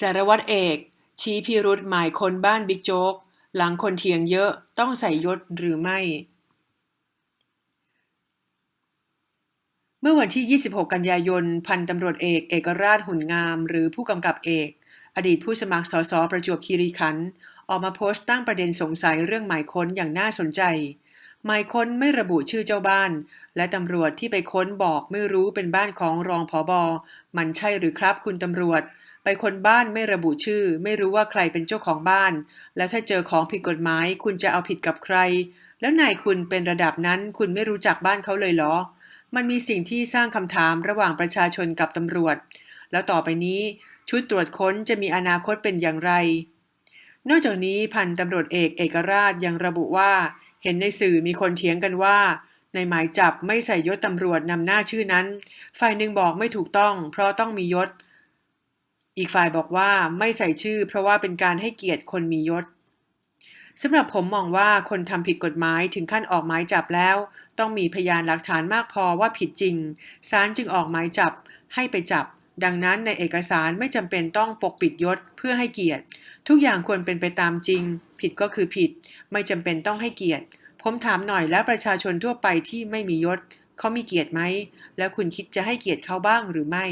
สารวัตรเอก ชี้พิรุธหมายค้นบ้านบิ๊กโจ๊ก หลังคนเถียงเยอะต้องใส่ยศหรือไม่ เมื่อวันที่ 26 กันยายน พันตำรวจเอก เอกราชหุ่นงาม หรือผู้กำกับเอก อดีตผู้สมัครสสประจวบคีรีขันธ์ออกมาโพสต์ตั้งประเด็นสงสัยเรื่องหมายค้นอย่างน่าสนใจหมายค้นไม่ระบุชื่อเจ้าบ้าน และตำรวจที่ไปค้นบอกไม่รู้เป็นบ้านของรองผอบอมันใช่หรือครับคุณตำรวจ ไปคนบ้านไม่ระบุชื่อ ไม่รู้ว่าใครเป็นเจ้าของบ้าน แล้วถ้าเจอของผิดกฎหมาย คุณจะเอาผิดกับใคร แล้วนายคุณเป็นระดับนั้น คุณไม่รู้จักบ้านเขาเลยเหรอ มันมีสิ่งที่สร้างคำถามระหว่างประชาชนกับตำรวจ แล้วต่อไปนี้ ชุดตรวจค้นจะมีอนาคตเป็นอย่างไร นอกจากนี้พันตำรวจเอกเอกราชยังระบุว่า เห็นในสื่อมีคนเถียงกันว่าในหมายจับไม่ใส่ยศตำรวจนำหน้าชื่อนั้น ฝ่ายหนึ่งบอกไม่ถูกต้อง เพราะต้องมียศ อีกฝ่ายบอกว่าไม่ใส่ชื่อ เพราะว่าเป็นการให้เกียรติคนมียศสำหรับผมมองว่าคนทำผิดกฎหมายถึงขั้นออกหมายจับแล้ว ต้องมีพยานหลักฐานมากพอว่าผิดจริงศาลจึงออกหมายจับให้ไปจับ ดังนั้นในเอกสารไม่จำเป็นต้องปกปิดยศเพื่อให้เกียรติ ทุกอย่างควรเป็นไปตามจริง ผิดก็คือผิด ไม่จำเป็นต้องให้เกียรติ ผมถามหน่อยแล้วประชาชนทั่วไปที่ไม่มียศเขามีเกียรติไหม แล้วคุณคิดจะให้เกียรติเขาบ้างหรือไม่